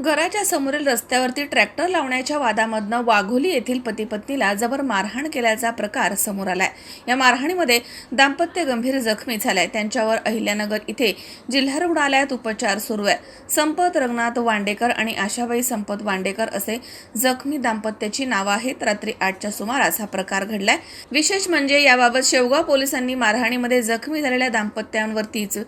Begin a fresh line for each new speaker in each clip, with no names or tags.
घराच्या समोरील रस्त्यावरती ट्रॅक्टर लावण्याच्या वादामधनं वाघोली येथील पती पत्नीला जबर मारहाण केल्याचा प्रकार समोर आलाय. या मारहाणीमध्ये दाम्पत्य गंभीर जखमी झालाय. त्यांच्यावर अहिल्यानगर इथे जिल्हा रुग्णालयात उपचार सुरू आहे. संपत रंगनाथ वांडेकर आणि आशाबाई संपत वांडेकर असे जखमी दाम्पत्याची नावं आहेत. रात्री आठच्या सुमारास हा प्रकार घडलाय. विशेष म्हणजे याबाबत शेवगाव पोलिसांनी मारहाणीमध्ये जखमी झालेल्या दाम्पत्यांवरतीच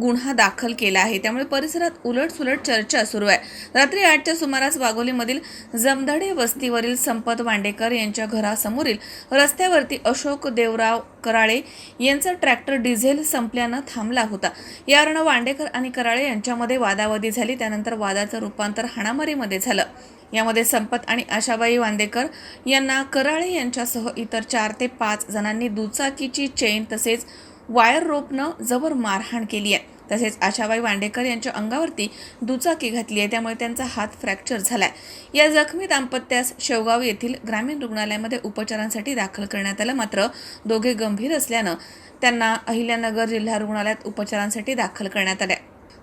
गुन्हा दाखल केला आहे. त्यामुळे परिसरात उलटसुलट चर्चा सुरू आहे. रात्री आठच्या सुमारास वाघोलीमधील जमधडे वस्तीवरील संपत वांडेकर यांच्या घरासमोरील रस्त्यावरती अशोक देवराव कराळे यांचा ट्रॅक्टर डिझेल संपल्यानं थांबला होता. यावरनं वांडेकर आणि कराळे यांच्यामध्ये वादावादी झाली. त्यानंतर वादाचं रूपांतर हाणामारीमध्ये झालं. यामध्ये संपत आणि आशाबाई वांदेकर यांना कराळे यांच्यासह इतर चार ते पाच जणांनी दुचाकीची चेन तसेच वायर रोपनं जबर मारहाण केली आहे. तसेच आशाबाई वांडेकर यांच्या अंगावरती दुचाकी घातली आहे. त्यामुळे त्यांचा हात फ्रॅक्चर झालाय. या जखमी दाम्पत्यास शेवगाव येथील ग्रामीण रुग्णालयामध्ये उपचारांसाठी दाखल करण्यात आलं. मात्र दोघे गंभीर असल्यानं त्यांना अहिल्यानगर जिल्हा रुग्णालयात उपचारांसाठी दाखल करण्यात आले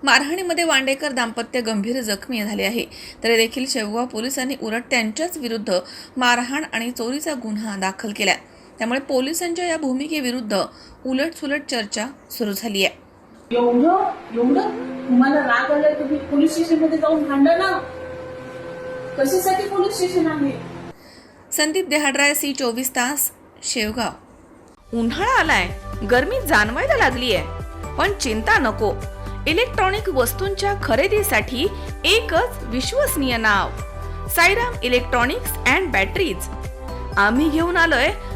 मारहाणीमध्ये वांडेकर दाम्पत्य गंभीर जखमी झाले आहे. तरी देखील शेवगाव पोलिसांनी उलट त्यांच्याच विरुद्ध मारहाण आणि चोरीचा गुन्हा दाखल केलाय. त्यामुळे पोलिसांच्या या भूमिकेविरुद्ध उलटसुलट चर्चा सुरू झाली आहे.
एवढं? एवढं? तुम्हाला राग आलाय तुम्ही पोलीस स्टेशनमध्ये जाऊन भांडा ना. कशासाठी पोलीस स्टेशन आहे?
संदीप देहाडराय सी चोवीस तास शेवगाव. उन्हाळा आलाय. गरमी जाणवायला लागलीय. पण चिंता नको. इलेक्ट्रॉनिक वस्तूंच्या खरेदीसाठी एकच विश्वसनीय नाव. Sairam electronics and batteries. आम्ही घेऊन आलोय